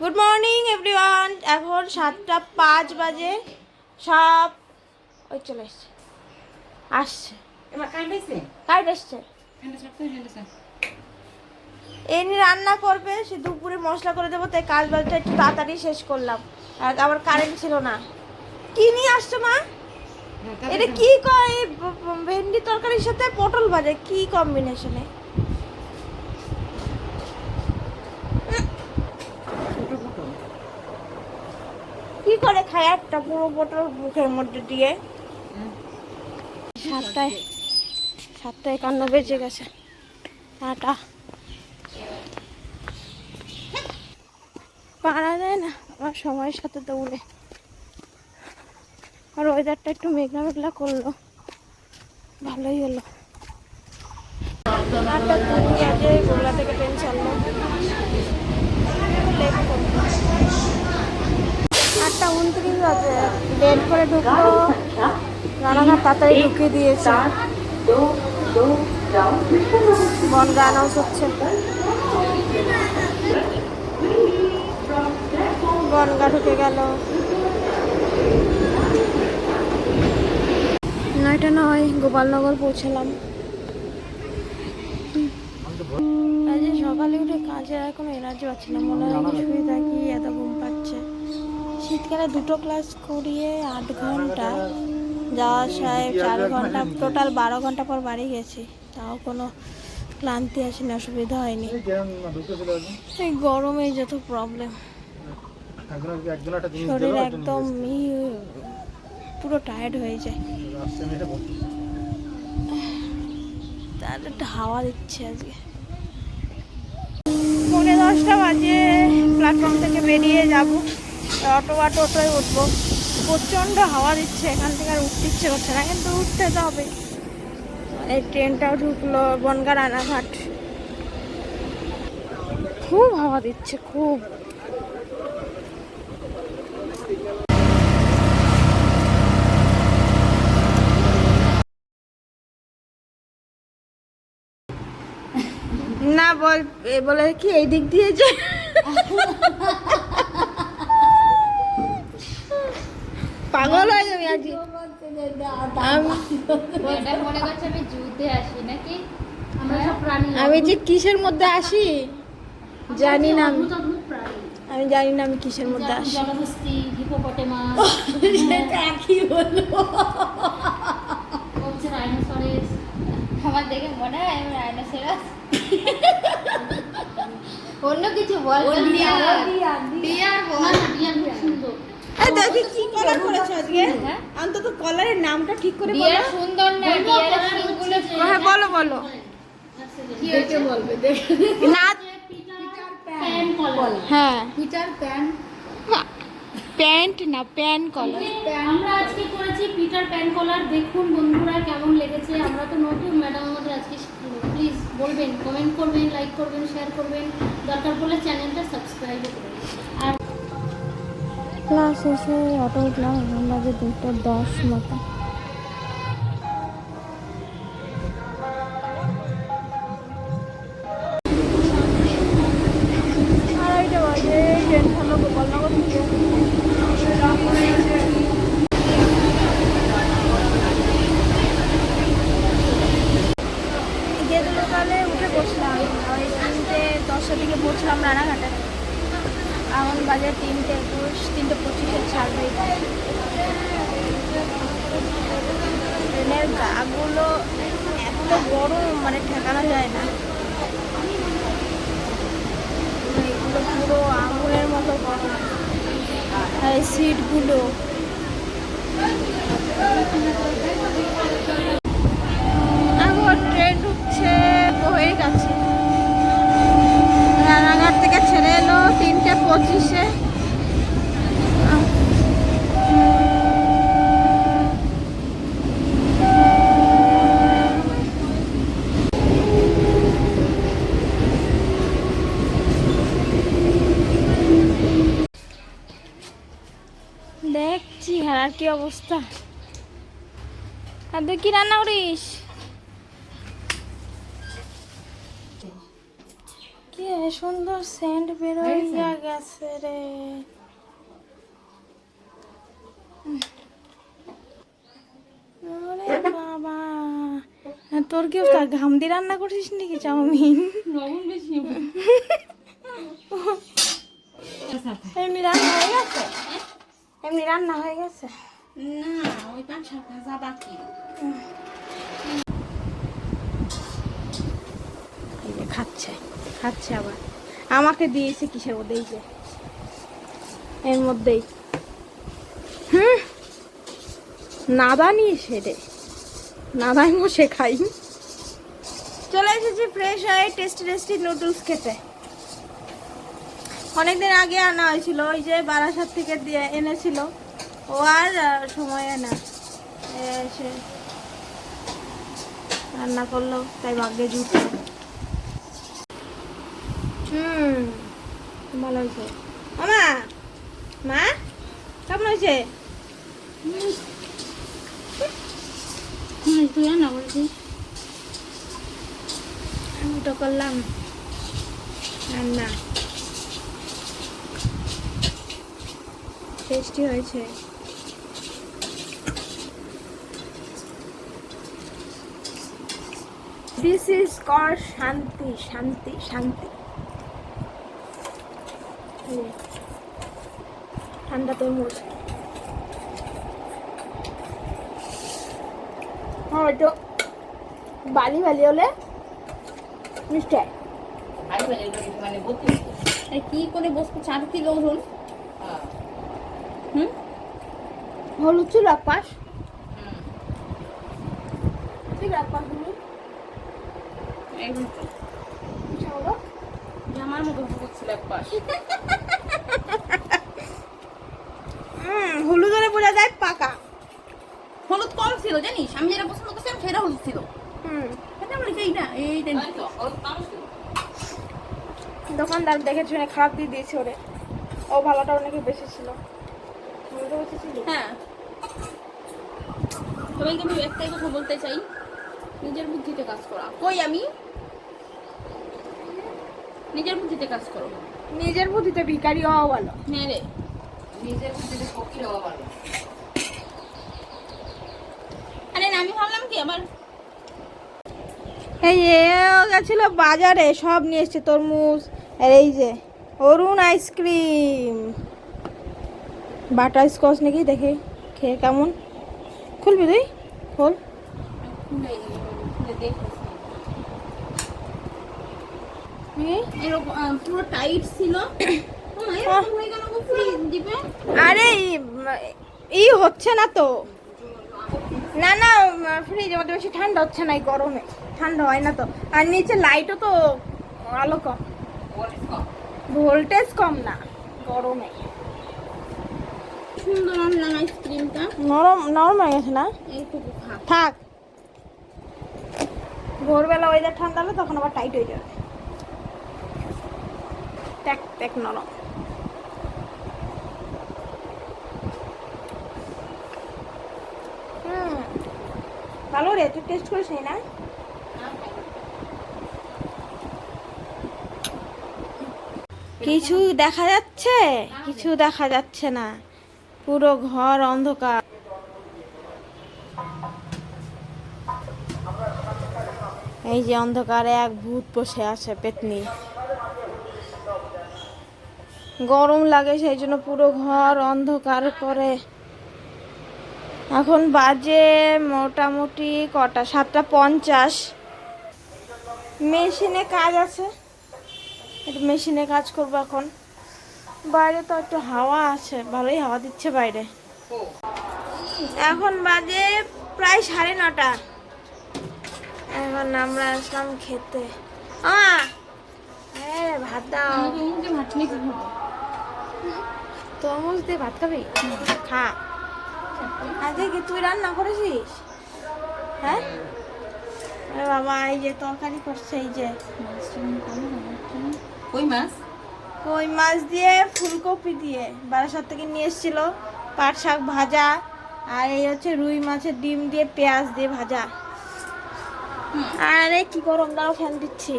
Good morning everyone এখন সাতটা পাঁচ বাজে। সব ওই চলে এসছে। আসছে। কারেন্ট এসছে? রান্না করবে সে দুপুরে মশলা করে দেবো তাই কাজ বাজটা একটু তাড়াতাড়ি শেষ করলাম। আর আবার কারেন্ট ছিল না। কি নিয়ে আসছো মা? এটা কি কয় ভেন্ডি তরকারির সাথে পটল ভাজা? কি কম্বিনেশনে ছোট পটল কি করে খায় একটা পুরো পটল মুখের মধ্যে দিয়ে। সাতটায় সাতটা একান্ন বেজে গেছে। টাটা। পারা যায় না, আমার সময়ের সাথে দৌড়ে। আর ওয়েদারটা একটু মেঘলা মেঘলা করল। ভালোই হলো। আটটা কুড়ি বাজে গোলা থেকে ট্রেন করব আটটা উনত্রিশ বাজে। লেট করে ঢুকলো। রানাঘাট তাড়াতাড়ি ঢুকিয়ে দিয়েছে। বনগা অ্যানাউন্স হচ্ছে। বনগা ঢুকে গেল। নয়টা নয় গোপালনগর পৌঁছালাম। সকালে উঠে কাজে আর কোনো এনার্জি পাচ্ছি না। মনে হয় শুয়ে থাকি এত ঘুম পাচ্ছে। শীতকালে দুটো ক্লাস করিয়ে আট ঘণ্টা। যাওয়া আসায় চার ঘণ্টা টোটাল বারো ঘণ্টা পর বাড়ি গেছি। তাও কোনো ক্লান্তি আসেনি অসুবিধা হয়নি। এই গরমে যত প্রবলেম শরীর একদম পুরো টায়ার্ড হয়ে যায়। তার একটা হাওয়া দিচ্ছে আজকে। পৌনে দশটা বাজে প্ল্যাটফর্ম থেকে বেরিয়ে যাব। অটো বা টোটোয় উঠবো। প্রচণ্ড হাওয়া দিচ্ছে, এখান থেকে আর উঠতে ইচ্ছে করছে না, কিন্তু উঠতে তো হবে। এই ট্রেনটাও ঢুকলো বনগা রানাঘাট। খুব হাওয়া দিচ্ছে, খুব। না, বল বলে কি, এই দিক দিয়ে যে পাগল হয়ে যাবি আজ আমি যে কিসের মধ্যে আসি জানি না আমি। আমি জানি না আমি কিসের মধ্যে আসি। আমার দেখে মনে হয় আমি রাইনোসেরাস। অন্য কিছু বল ডিয়ার বল ডিয়ার সুন্দর। দেখি কি কলার করেছ আজকে? অন্তত কলারের নামটা ঠিক করে বলো। সুন্দর না ডিয়ার শিংগুলো হ্যাঁ বলো বলো। কি হয়েছে? না হ্যাঁ। পিটার প্যান প্যান্ট না প্যান কলার। আমরা আজকে করেছি পিটার প্যান কলার। দেখুন বন্ধুরা কেমন লেগেছে। আমরা তো নতুন ম্যাডাম আমাদের আজকে প্লিজ বলবেন কমেন্ট করবেন লাইক করবেন শেয়ার করবেন। দরকার পড়লে চ্যানেলটা সাবস্ক্রাইব করবেন। আর ক্লাস শেষে অটো উঠলাম এখন বাজে দুটো দশ মতো ট্রেনের এত বড় মানে ঠেকানো যায় না। এগুলো পুরো আঙুলের মতো গরম আর সিটগুলো এখন ট্রেন ঢুকছে বইয়ের কাছে রানাঘাট থেকে ছেড়ে এলো তিনটে পঁচিশে হারার কি অবস্থা? আর তুই কি রান্না করিস? কি সুন্দর সেন্ট বেরোইয়া গেছে রে। বাবা হ্যাঁ, তোর কি অবস্থা? ঘাম দিয়ে রান্না করছিস নাকি চাউমিন? লবণ বেশি এমনি রান্না হয়ে গেছে? এমনি রান্না হয়ে গেছে? না ওই সাত ভাজা বাকি। খাচ্ছে খাচ্ছে আবার। আমাকে দিয়েছে কিসের মধ্যে এই যে? এর মধ্যেই। হুম? নাদানি সেরে নাদাই মশে খাই চলে এসেছি ফ্রেশ হয়ে টেস্টি টেস্টি নুডলস খেতে। অনেকদিন আগে আনা হয়েছিল ওই যে বারাসাত থেকে দিয়ে এনেছিল। ও আর সময় না। এসে রান্না করল তাই ভাগ্যে জুটলো হুম ভালো হয়েছে। মামা মা কেমন হয়েছে? তুই রান্না করেছিস? আমি তো করলাম। রান্না। টেস্টি হয়েছে। দিস ইজ কর শান্তি শান্তি শান্তি। ঠান্ডা তরমুজ। হ্যাঁ একটু বালি বালি হলে মিষ্টি। মানে কি করে বসবো চার কিলো ওজন হুম হলুদ ছিল এক পাশ ঠিক এক পাশ হলুদ জামার মতো করছিল এক পাশ হলুদ হলে বোঝা যায় পাকা। হলুদ কম ছিল জানিস? আমি যেটা পছন্দ করছিলাম সেটা হলুদ ছিল। হুম। এইটা এইটা। দোকানদার দেখে শুনে খারাপ দিয়ে দিয়েছে ওরে। ও ভালোটা অনেকে বেশি ছিল। হলুদও বেশি ছিল? হ্যাঁ। সবাইকে আমি একটাই কথা বলতে চাই নিজের বুদ্ধিতে কাজ করা। কই আমি? নিজের বুদ্ধিতে কাজ করো। নিজের বুদ্ধিতে ভিকারি হওয়া ভালো। হ্যাঁ রে। নিজের বুদ্ধিতে ফকির হওয়া ভালো। আরে না, আমি ভাবলাম কি আমার এই গেছিল বাজারে সব নিয়ে এসছে তরমুজ আর এই যে অরুণ আইসক্রিম। বাটার স্কচ নাকি দেখে খেয়ে কেমন? খুলবি তুই খোল। হয়ে। ফ্রিজ আরে ই- হচ্ছে না তো। না না ফ্রিজের মধ্যে বেশি ঠান্ডা হচ্ছে না এই গরমে। ঠান্ডা হয় না তো। আর নিচে লাইটও তো আলো কম। ভোল্টেজ কম না গরমে। সুন্দর আনলাম আইসক্রিমটা। নরম নরম হয়ে গেছে না? থাক। ভোরবেলা ওয়েদার ঠান্ডা হলে তখন আবার টাইট হয়ে যাবে। ট্যাক ট্যাক নরম। ভালো রে তুই টেস্ট করিস না কিছু দেখা যাচ্ছে? কিছু দেখা যাচ্ছে না। পুরো ঘর অন্ধকার। এই যে অন্ধকারে, এক ভূত বসে আছে পেতনি। গরম লাগে সেই জন্য পুরো ঘর অন্ধকার করে। এখন বাজে মোটামুটি কটা? সাতটা পঞ্চাশ। মেশিনে কাজ আছে। মেশিনে কাজ করব এখন। বাইরে তো একটু হাওয়া আছে, ভালোই হাওয়া দিচ্ছে বাইরে। এখন বাজে প্রায় সাড়ে নটা। এখন আমরা আসলাম খেতে। হ্যাঁ ভাত দাও। তরমুজ দিয়ে ভাত খাবি? খা। আজকে কি তুই রান্না করেছিস? হ্যাঁ? বাবা, এই যে তরকারি করছে, এই যে। কই মাছ? কই মাছ দিয়ে, ফুলকপি দিয়ে। বারাসাত থেকে নিয়ে এসেছিল পাট শাক ভাজা, আর এই হচ্ছে রুই মাছের ডিম দিয়ে পেঁয়াজ দিয়ে ভাজা। আরে কি গরম দাও ফ্যান দিচ্ছি